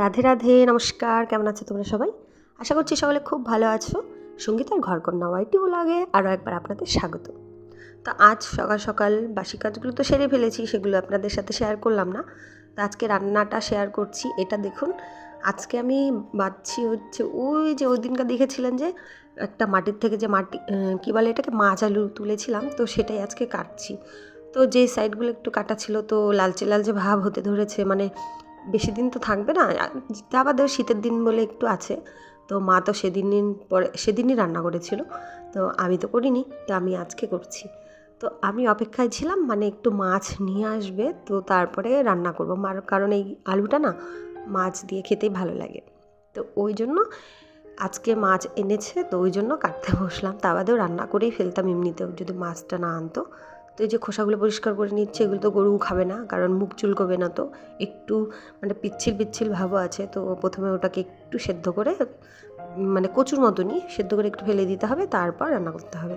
রাধে রাধে, নমস্কার, কেমন আছো তোমরা সবাই? আশা করছি সকলে খুব ভালো আছো। সঙ্গীতার ঘরকন্যা ওয়াইটি লাগে আরও একবার আপনাদের স্বাগত। তো আজ সকাল সকাল বাসি কাজগুলো তো সেরে ফেলেছি, সেগুলো আপনাদের সাথে শেয়ার করলাম না। তো আজকে রান্নাটা শেয়ার করছি, এটা দেখুন। আজকে আমি বাচ্ছি হচ্ছে ওই যে ওই দিনকার দেখেছিলেন যে, একটা মাটির থেকে যে মাটি কী বলে এটাকে? মাছ, আলু তুলেছিলাম, তো সেটাই আজকে কাটছি। তো যে সাইডগুলো একটু কাটা ছিল, তো লালচে লালচে ভাব হতে ধরেছে মানে বেশি দিন তো থাকবে না। তা বাদেও শীতের দিন বলে একটু আছে। তো মা তো সেদিন পরে, সেদিনই রান্না করেছিল। তো আমি তো করিনি, তো আমি আজকে করছি। তো আমি অপেক্ষায় ছিলাম মানে একটু মাছ নিয়ে আসবে, তো তারপরে রান্না করব। মার, কারণ এই আলুটা না মাছ দিয়ে খেতেই ভালো লাগে। তো ওই জন্য আজকে মাছ এনেছে, তো ওই জন্য কাটতে বসলাম। তা বাদেও রান্না করেই ফেলতাম এমনিতেও, যদি মাছটা না আনতো। তো এই যে খোসাগুলো পরিষ্কার করে নিচ্ছে, এগুলো তো গরু খাবে না, কারণ মুখ চুলকোবে না তো। একটু মানে পিচ্ছিল পিচ্ছিল ভাবও আছে, তো প্রথমে ওটাকে একটু সেদ্ধ করে মানে কচুর মতনই সেদ্ধ করে একটু ফেলে দিতে হবে, তারপর রান্না করতে হবে।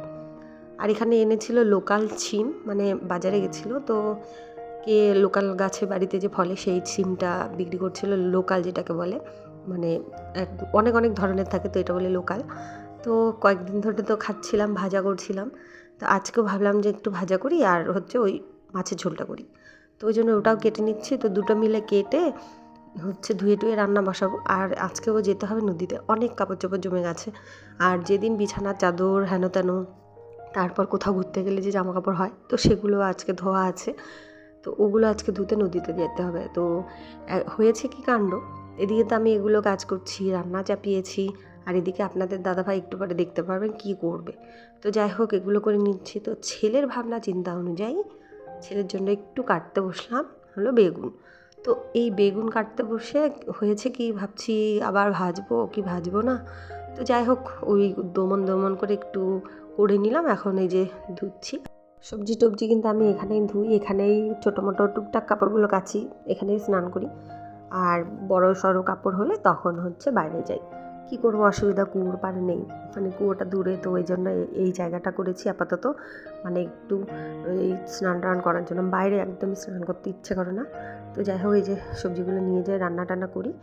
আর এখানে এনেছিল লোকাল ছিম মানে বাজারে গেছিল, তো কে লোকাল গাছে বাড়িতে যে ফলে সেই ছিমটা বিক্রি করছিল, লোকাল যেটাকে বলে মানে এক, অনেক অনেক ধরনের থাকে তো এটা বলে লোকাল। তো কয়েকদিন ধরে তো খাচ্ছিলাম, ভাজা করছিলাম। তো আজকেও ভাবলাম যে একটু ভাজা করি আর হচ্ছে ওই মাছের ঝোলটা করি। তো ওই জন্য ওটাও কেটে নিচ্ছি। তো দুটো মিলে কেটে হচ্ছে ধুয়ে টুয়ে রান্না বসাবো। আর আজকেও যেতে হবে নদীতে। অনেক কাপড় চোপড় জমে গেছে। আর যেদিন বিছানার চাদর হেন তেন, তারপর কোথাও ঘুরতে গেলে যে জামা কাপড় হয়, তো সেগুলো আজকে ধোয়া আছে। তো ওগুলো আজকে ধুতে নদীতে যেতে হবে। তো হয়েছে কি কাণ্ড? এদিকে তো আমি এগুলো কাজ করছি, রান্না চাপিয়েছি। আর এদিকে আপনাদের দাদাভাই একটু পরে দেখতে পারবেন কি করবে। তো যাই হোক, এগুলো করে নিচ্ছি। তো ছেলের ভাবনা চিন্তা অনুযায়ী ছেলের জন্য একটু কাটতে বসলাম, হলো বেগুন। তো এই বেগুন কাটতে বসে হয়েছে কি ভাবছি, আবার ভাজবো কি ভাজবো না? তো যাই হোক, ওই দমন দমন করে একটু করে নিলাম, এখন এই যে ধুচ্ছি। সবজি টবজি কিন্তু আমি এখানেই ধুই, এখানেই ছোটো মোটো টুকটাক কাপড়গুলো কাচি, এখানেই স্নান করি। আর বড় সড়ো কাপড় হলে তখন হচ্ছে বাইরে যাই। কি করব? অসুবিধা কুয়োর পাড়ে নেই। মানে কুয়োটা দূরে, তো ওই জন্য এই জায়গাটা করেছি আপাতত। মানে একটু এই স্নান টান করার জন্য। বাইরে একদমই স্নান করতে ইচ্ছে করে না। তো যাই হোক, এই যে সবজিগুলো নিয়ে যাই রান্না টান্না করি।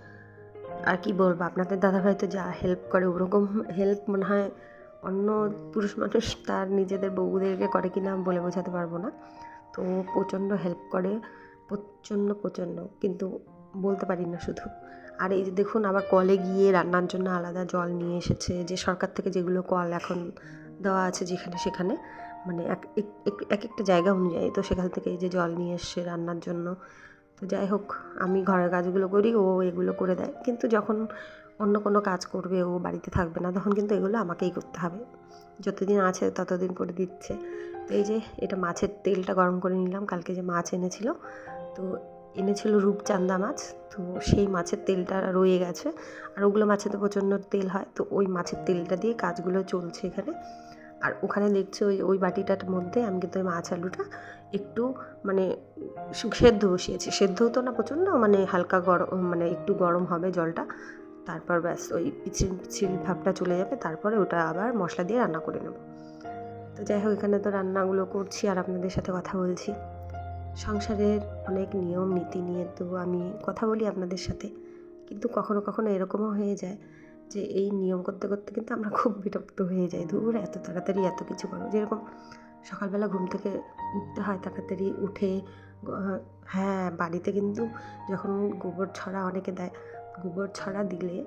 আর কি বলব? আপনাদের দাদাভাই তো যা হেল্প করে, ওরকম হেল্প মনে হয় অন্য পুরুষ মানুষ তার নিজেদের বউদেরকে করে কি না বলে বোঝাতে পারব না। তো প্রচণ্ড হেল্প করে। প্রচণ্ড প্রচণ্ড। কিন্তু বলতে পারি না শুধু। আর এই যে দেখুন, আবার কলে গিয়ে রান্নার জন্য আলাদা জল নিয়ে এসেছে, যে সরকার থেকে যেগুলো কল এখন দেওয়া আছে যেখানে সেখানে মানে এক, এক- এক- এক একটা জায়গা অনুযায়ী তো সেখান থেকে এই যে জল নিয়ে এসছে রান্নার জন্য। তো যাই হোক, আমি ঘরের কাজগুলো করি, ও এগুলো করে দেয়। কিন্তু যখন অন্য কোনো কাজ করবে, ও বাড়িতে থাকবে না, তখন কিন্তু এগুলো আমাকেই করতে হবে। যতদিন আছে ততদিন করে দিচ্ছে। তো এই যে এটা মাছের তেলটা গরম করে নিলাম, কালকে যে মাছ এনেছিল, তো এনেছিল রূপচান্দা মাছ, তো সেই মাছের তেলটা রয়ে গেছে। আর ওগুলো মাছে তো প্রচণ্ড তেল হয়, তো ওই মাছের তেলটা দিয়ে কাজগুলো চলছে এখানে। আর ওখানে দেখছি ওই ওই বাটিটার মধ্যে আমি কিন্তু ওই মাছ আলুটা একটু মানে সেদ্ধ বসিয়েছি। সেদ্ধ হতো না প্রচণ্ড মানে হালকা গরম মানে একটু গরম হবে জলটা। তারপর ব্যাস ওই পিছিল পিছিল ভাবটা চলে যাবে, তারপরে ওটা আবার মশলা দিয়ে রান্না করে নেব। তো যাই হোক, এখানে তো রান্নাগুলো করছি আর আপনাদের সাথে কথা বলছি। সংসারের অনেক নিয়ম, নীতি নিয়ে তো আমি কথা বলি আপনাদের সাথে। কিন্তু কখনো কখনো এরকমও হয়ে যায় যে এই নিয়ম করতে করতে কিন্তু আমরা খুব বিরক্ত হয়ে যাই। দূর এত তাড়াতাড়ি এত কিছু করো। যেরকম সকালবেলা ঘুম থেকে উঠতে হয়, তাড়াতাড়ি উঠে হ্যাঁ বাড়িতে কিন্তু যখন গোবর ছড়া অনেকে দেয়, গোবর ছড়া দিলে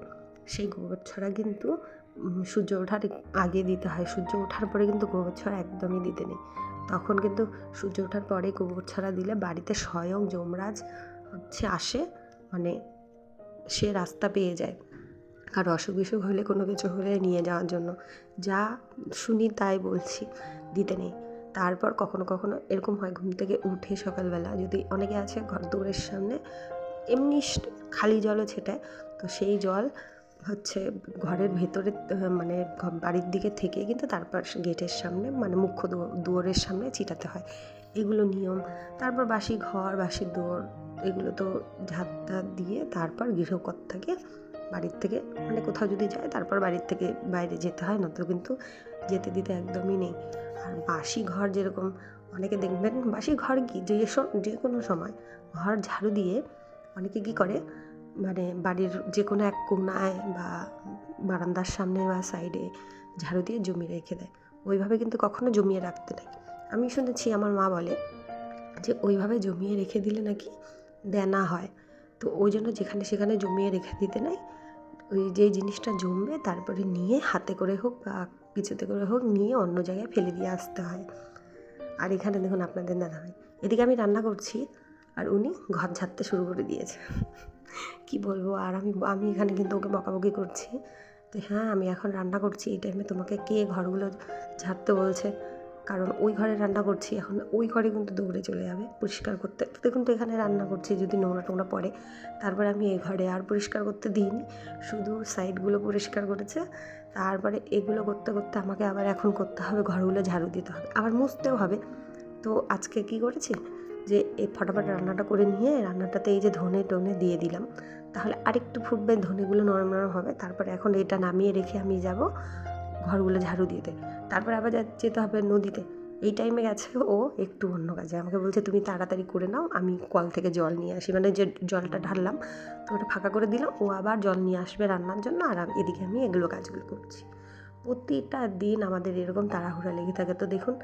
সেই গোবর ছড়া কিন্তু সূর্য ওঠার আগে দিতে হয়। সূর্য ওঠার পরে কিন্তু গোবর ছড়া একদমই দিতে নেই। তখন কিন্তু সূর্য ওঠার পরে গোবর ছাড়া দিলে বাড়িতে স্বয়ং যমরাজ হচ্ছে আসে মানে সে রাস্তা পেয়ে যায়। আর অসুখ বিসুখ হলে কোনো কিছু হলে নিয়ে যাওয়ার জন্য। যা শুনি তাই বলছি, দিতে নেই। তারপর কখনো কখনো এরকম হয়, ঘুম থেকে উঠে সকালবেলা যদি অনেকে আছে ঘর দৌড়ের সামনে, এমনি খালি জলও ছেটায়। তো সেই জল হচ্ছে ঘরের ভেতরে মানে বাড়ির দিকে থেকে কিন্তু তারপর গেটের সামনে মানে মুখ্য দুয়ারের সামনে ছিটাতে হয়। এগুলো নিয়ম। তারপর বাসি ঘর, বাসি দুয়ার, এগুলো তো ঝাঁট টাত দিয়ে তারপর গৃহকর্তাকে বাড়ির থেকে মানে কোথাও যদি যায় তারপর বাড়ির থেকে বাইরে যেতে হয় না তো কিন্তু যেতে দিতে একদমই নেই। আর বাসি ঘর যেরকম, অনেকে দেখবেন বাসি ঘর কি, যে যে কোনো সময় ঘর ঝাড়ু দিয়ে অনেকে কী করে মানে বাড়ির যে কোনো এক কোনায় বা বারান্দার সামনে বা সাইডে ঝাড়ু দিয়ে জমিয়ে রেখে দেয়। ওইভাবে কিন্তু কখনো জমিয়ে রাখতে নেই। আমি শুনেছি, আমার মা বলে যে, ওইভাবে জমিয়ে রেখে দিলে নাকি দেনা হয়। তো ওই জন্য যেখানে সেখানে জমিয়ে রেখে দিতে নাই। ওই যে জিনিসটা জমবে, তারপরে নিয়ে হাতে করে হোক বা কিছুতে করে হোক, নিয়ে অন্য জায়গায় ফেলে দিয়ে আসতে হয়। আর এখানে দেখুন আপনাদের দাদা হয় এদিকে আমি রান্না করছি আর উনি ঘর ঝাড়তে শুরু করে দিয়েছে। কি বলব? আর আমি আমি এখানে কিন্তু ওকে বকাবকি করছি। তো হ্যাঁ আমি এখন রান্না করছি, এই টাইমে তোমাকে কে ঘরগুলো ঝাড়তে বলছে? কারণ ওই ঘরে রান্না করছি, এখন ওই ঘরে কিন্তু দৌড়ে চলে যাবে পরিষ্কার করতে। দেখুন তো এখানে রান্না করছি, যদি নোংরা টোংরা পড়ে। তারপরে আমি এই ঘরে আর পরিষ্কার করতে দিইনি, শুধু সাইডগুলো পরিষ্কার করেছে। তারপরে এগুলো করতে করতে আমাকে আবার এখন করতে হবে, ঘরগুলো ঝাড়ু দিতে হবে। আবার মুছতেও হবে। তো আজকে কি করেছি? যে এই ফটাফট রান্নাটা করে নিয়ে রান্নাটাতে এই যে ধনে টনে দিয়ে দিলাম। তাহলে আরেকটু ফুটবে, ধনেগুলো নরম নরম হবে। তারপরে এখন এটা নামিয়ে রেখে আমি যাব ঘরগুলো ঝাড়ু দিতে। তারপরে আবার যেতে হবে নদীতে। এই টাইমে গেছে ও একটু অন্য কাজে। আমাকে বলছে, তুমি তাড়াতাড়ি করে নাও, আমি কল থেকে জল নিয়ে আসি। মানে যে জলটা ঢাললাম, তো ওটা ফাঁকা করে দিলাম। ও আবার জল নিয়ে আসবে রান্নার জন্য, আর এদিকে আমি এগুলো কাজগুলো করছি। প্রতিটা দিন আমাদের এরকম তাড়াহুড়া লেগে থাকে। তো দেখুন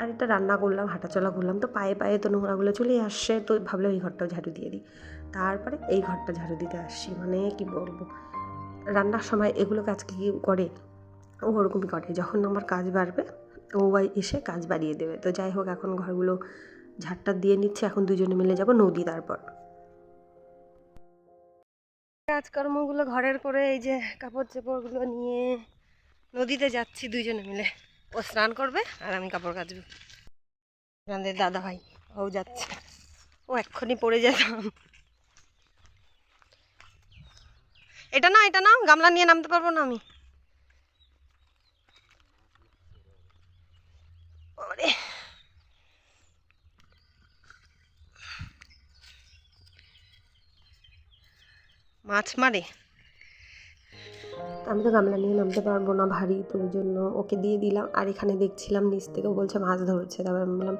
আর এটা রান্না করলাম, হাঁটাচলা করলাম। তো পায়ে পায়ে তো নোংরাগুলো চলেই আসছে, তো ভাবলাম এই ঘরটাও ঝাড়ু দিয়ে দিই। তারপরে এই ঘরটা ঝাড়ু দিতে আসছি মানে কি বলব? রান্নার সময় এগুলো কাজ কি করে? ও ওরকমই করে, যখন আমার কাজ বাড়বে, ও এসে কাজ বাড়িয়ে দেবে। তো যাই হোক, এখন ঘরগুলো ঝাড়টা দিয়ে নিচ্ছে, এখন দুজনে মিলে যাব নদী তারপর। কাজকর্মগুলো ঘরের করে এই যে কাপড় চোপড়গুলো নিয়ে নদীতে যাচ্ছি দুজনে মিলে। ও স্নান করবে আর আমি কাপড় কাচবো। আমাদের দাদা ভাই, ও যাচ্ছে। ও এক্ষুনি পড়ে যেতাম এটা না এটা না গামলা নিয়ে নামতে পারব না আমি। মাছ মারে। আমি তো গামলা নিয়ে নামতে পারব না ভারী, তো ওই জন্য ওকে দিয়ে দিলাম। আর এখানে দেখছিলাম নিচ থেকে বলছে মাছ ধরছে। তারপর আমি বললাম,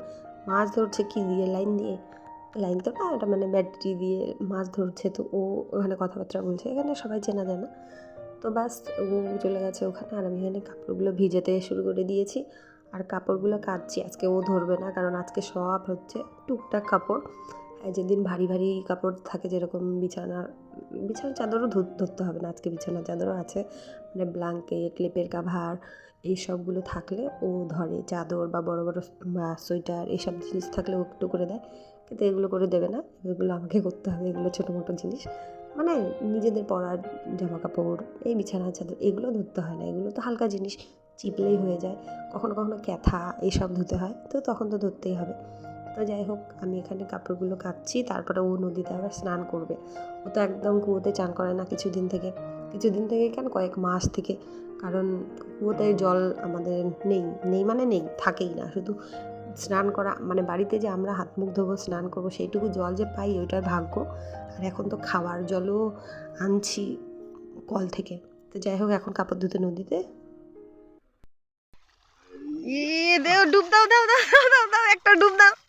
মাছ ধরছে কি দিয়ে? লাইন দিয়ে। লাইন তো না, এটা মানে ব্যাটারি দিয়ে মাছ ধরছে। তো ও ওখানে কথাবার্তা বলছে। এখানে সবাই চেনা জানা। তো ব্যাস, ও চলে গেছে ওখানে। আর আমি এখানে কাপড়গুলো ভিজাতে শুরু করে দিয়েছি। আর কাপড়গুলো কাচ্ছি আজকে ও ধরবে না, কারণ আজকে সব হচ্ছে টুকটাক কাপড়। যেদিন ভারী ভারী কাপড় থাকে যেরকম বিছানা বিছানার চাদরও ধর- ধরতে হবে না, আজকে বিছানার চাদরও আছে। মানে ব্ল্যাঙ্কেট লেপের কাভার এই সবগুলো থাকলে ও ধরে, চাদর বা বড় বড় সোয়েটার এইসব জিনিস থাকলে ও একটু করে দেয়। কিন্তু এগুলো করে দেবে না, এগুলো আমাকে করতে হবে, এগুলো ছোটো মোটো জিনিস। মানে নিজেদের পরার জামা কাপড়, এই বিছানার চাদর এগুলো ধরতে হয় না, এগুলো তো হালকা জিনিস, চিপলেই হয়ে যায়। কখনো কখনো ক্যাথা এইসব ধুতে হয়, তো তখন তো ধরতেই হবে। তো যাই হোক, আমি এখানে কাপড়গুলো কাচ্ছি, তারপরে ও নদীতে আবার স্নান করবে। ও তো একদম কুয়োতে চান করে না কিছুদিন থেকে। কিছুদিন থেকে কেন? কয়েক মাস থেকে। কারণ কুয়োতে জল আমাদের নেই। নেই মানে নেই, থাকেই না। শুধু স্নান করা মানে বাড়িতে যে আমরা হাত মুখ ধোবো, স্নান করব, সেইটুকু জল যে পাই, ওইটার ভাগ্য। আর এখন তো খাওয়ার জলও আনছি কল থেকে। তো যাই হোক, এখন কাপড় ধুতে নদীতে। ইয়ে দেও, ডুব দাও দাও দাও দাও দাও, একটা ডুব দাও।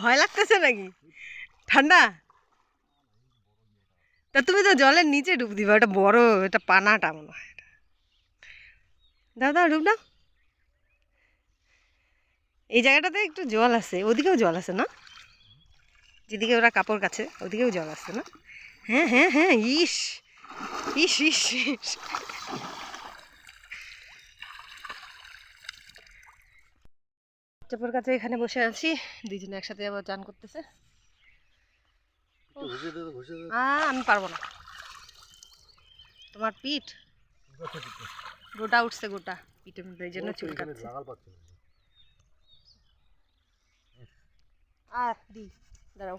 ভয় লাগতেছে নাকি? ঠান্ডা? তা তুমি তো জলের নিচে ডুব দিবা, ওটা বড় এটা পানাটা মনে হয় দাও, ডুব দাও। এই জায়গাটাতে একটু জল আছে, ওদিকেও জল আছে না? যেদিকে ওরা কাপড় কাছে, ওদিকেও জল আছে না? হ্যাঁ হ্যাঁ হ্যাঁ ইস ইস ইস ইস। চাপর কাছে এখানে বসে আছি। দুইজনে একসাথে আবার চান করতেছে। আমি পারব না। তোমার পিঠ? গোটা উঠছে গোটা। পিঠের মধ্যে এই জন্য চুলকাচ্ছে। আর দি দাঁড়াও।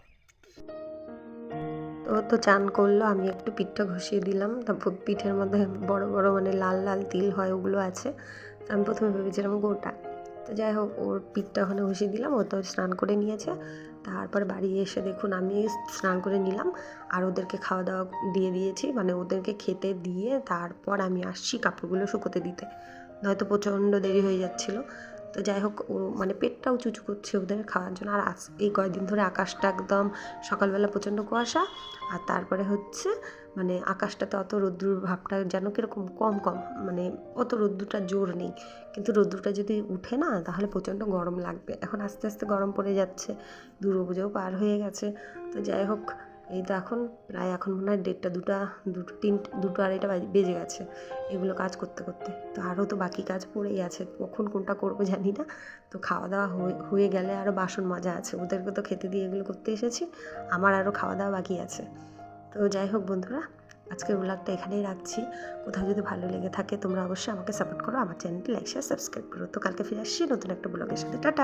তো তো চান করল আমি একটু পিঠটা ঘষিয়ে দিলাম। তারপর পিঠের মধ্যে বড় বড় মানে লাল লাল তিল হয় ওগুলো আছে। আমি প্রথমে ভেবেছিলাম গোটা। তো যাই হোক, ওর পিঠটা ওখানে ঘষিয়ে দিলাম, ও তো স্নান করে নিয়েছে। তারপর বাড়ি এসে দেখুন আমি স্নান করে নিলাম, আর ওদেরকে খাওয়া দাওয়া দিয়ে দিয়েছি। মানে ওদেরকে খেতে দিয়ে তারপর আমি আসছি কাপড়গুলো শুকোতে দিতে। নয়তো প্রচণ্ড দেরি হয়ে যাচ্ছিল। তো যাই হোক, ও মানে পেটটাও চুচু করছে ওদের খাওয়ার জন্য। আর আজ এই কয়েকদিন ধরে আকাশটা একদম সকালবেলা প্রচণ্ড কুয়াশা, আর তারপরে হচ্ছে মানে আকাশটাতে অত রোদ্দুর ভাবটা যেন কীরকম কম কম মানে অত রোদ্দুরটা জোর নেই। কিন্তু রোদ্দুরটা যদি উঠে না, তাহলে প্রচণ্ড গরম লাগবে। এখন আস্তে আস্তে গরম পড়ে যাচ্ছে, দুর্গাপুজোও পার হয়ে গেছে। তো যাই হোক এই তো এখন, প্রায় এখন মনে হয় দেড়টা, দুটা, দুটো তিনটে দুটো আড়াইটা বেজে গেছে এগুলো কাজ করতে করতে। তো আরও তো বাকি কাজ পড়েই আছে, কখন কোনটা করব জানি না। তো খাওয়া দাওয়া হয়ে গেলে আরও বাসন মজা আছে, ওদেরকে তো খেতে দিয়ে এগুলো করতে এসেছি, আমার আরও খাওয়া দাওয়া বাকি আছে। তো যাই হোক বন্ধুরা, আজকের ব্লগটা এখানেই রাখছি। কোথাও যদি ভালো লেগে থাকে তোমরা অবশ্যই আমাকে সাপোর্ট করো, আমার চ্যানেলটি লাইক শেয়ার সাবস্ক্রাইব করো। তো কালকে ফিরে আসছি নতুন একটা ব্লগের সাথে। টাটা!